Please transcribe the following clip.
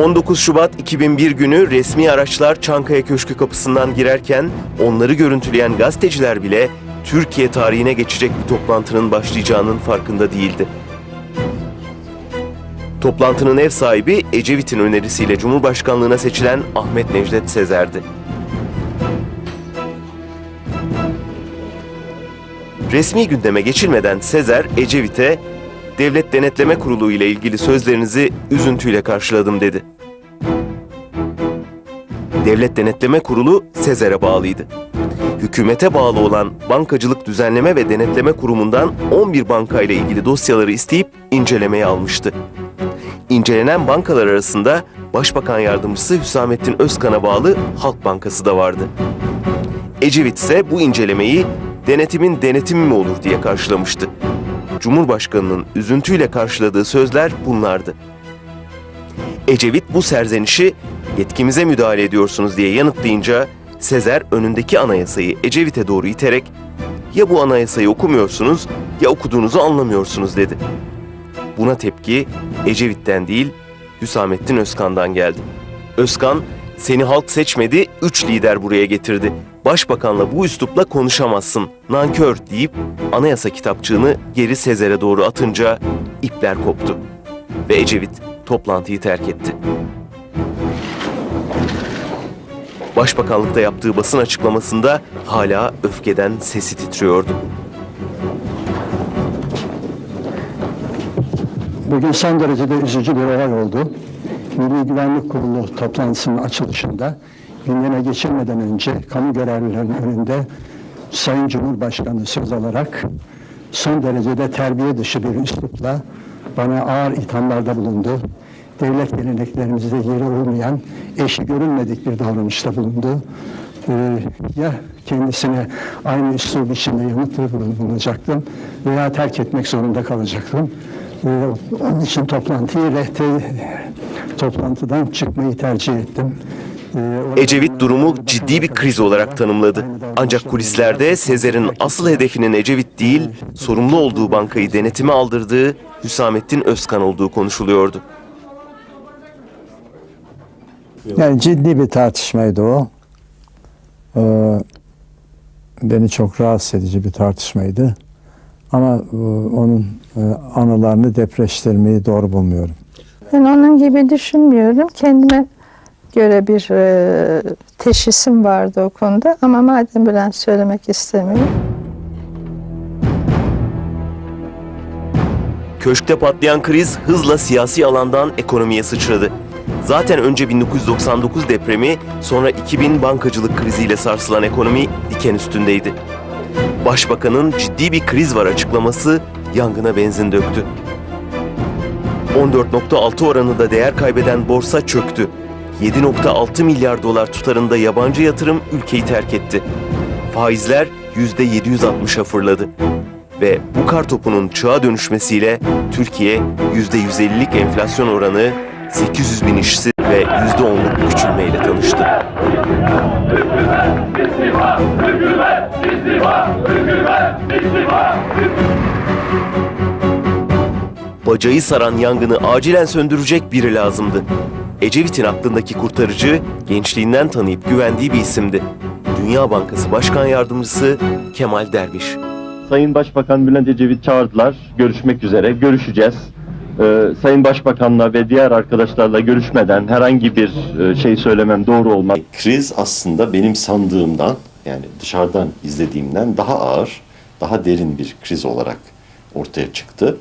19 Şubat 2001 günü resmi araçlar Çankaya Köşkü kapısından girerken onları görüntüleyen gazeteciler bile Türkiye tarihine geçecek bir toplantının başlayacağının farkında değildi. Toplantının ev sahibi Ecevit'in önerisiyle Cumhurbaşkanlığına seçilen Ahmet Necdet Sezer'di. Resmi gündeme geçilmeden Sezer, Ecevit'e Devlet Denetleme Kurulu ile ilgili sözlerinizi üzüntüyle karşıladım dedi. Devlet Denetleme Kurulu Sezer'e bağlıydı. Hükümete bağlı olan Bankacılık Düzenleme ve Denetleme Kurumu'ndan 11 bankayla ilgili dosyaları isteyip incelemeye almıştı. İncelenen bankalar arasında Başbakan Yardımcısı Hüsamettin Özkan'a bağlı Halk Bankası da vardı. Ecevit ise bu incelemeyi denetimin denetimi mi olur diye karşılamıştı. Cumhurbaşkanının üzüntüyle karşıladığı sözler bunlardı. Ecevit bu serzenişi yetkimize müdahale ediyorsunuz diye yanıtlayınca Sezer önündeki anayasayı Ecevit'e doğru iterek ya bu anayasayı okumuyorsunuz ya okuduğunuzu anlamıyorsunuz dedi. Buna tepki Ecevit'ten değil Hüsamettin Özkan'dan geldi. Özkan, seni halk seçmedi, üç lider buraya getirdi. Başbakanla bu üslupla konuşamazsın, nankör deyip anayasa kitapçığını geri Sezer'e doğru atınca ipler koptu. Ve Ecevit toplantıyı terk etti. Başbakanlıkta yaptığı basın açıklamasında hala öfkeden sesi titriyordu. Bugün son derecede üzücü bir olay oldu. Milli Güvenlik Kurulu toplantısının açılışında gündeme geçirmeden önce kamu görevlilerinin önünde Sayın Cumhurbaşkanı söz alarak son derecede terbiye dışı bir üslupla bana ağır ithamlarda bulundu. Devlet geleneklerimizde yeri olmayan, eşi görülmedik bir davranışta bulundu. Ee, ya kendisine aynı üslub içinde yanıt bulunacaktım veya terk etmek zorunda kalacaktım. Ee, onun için toplantıyı rehte, toplantıdan çıkmayı tercih ettim. Ee, Ecevit durumu ciddi bir kriz olarak tanımladı. Ancak kulislerde Sezer'in asıl hedefinin Ecevit değil, sorumlu olduğu bankayı denetime aldırdığı Hüsamettin Özkan olduğu konuşuluyordu. Yani ciddi bir tartışmaydı o. Ee, beni çok rahatsız edici bir tartışmaydı. Ama e, onun e, anılarını depreştirmeyi doğru bulmuyorum. Ben onun gibi düşünmüyorum. Kendime göre bir e, teşhisim vardı o konuda ama madem Bülent söylemek istemiyor. Köşkte patlayan kriz hızla siyasi alandan ekonomiye sıçradı. Zaten önce 1999 depremi, sonra 2000 bankacılık kriziyle sarsılan ekonomi diken üstündeydi. Başbakanın ciddi bir kriz var açıklaması yangına benzin döktü. 14.6 oranında değer kaybeden borsa çöktü. 7.6 milyar dolar tutarında yabancı yatırım ülkeyi terk etti. Faizler %760'a fırladı. Ve bu kartopunun çığa dönüşmesiyle Türkiye %150'lik enflasyon oranı, 800 bin işsiz ve %10'luk küçülmeyle tanıştı. Bacayı saran yangını acilen söndürecek biri lazımdı. Ecevit'in aklındaki kurtarıcı gençliğinden tanıyıp güvendiği bir isimdi. Dünya Bankası Başkan Yardımcısı Kemal Derviş. Sayın Başbakan Bülent Ecevit çağırdılar. Görüşmek üzere. Görüşeceğiz. Ee, Sayın Başbakanla ve diğer arkadaşlarla görüşmeden herhangi bir e, şey söylemem doğru olmaz. Kriz aslında benim sandığımdan yani dışarıdan izlediğimden daha ağır, daha derin bir kriz olarak ortaya çıktı.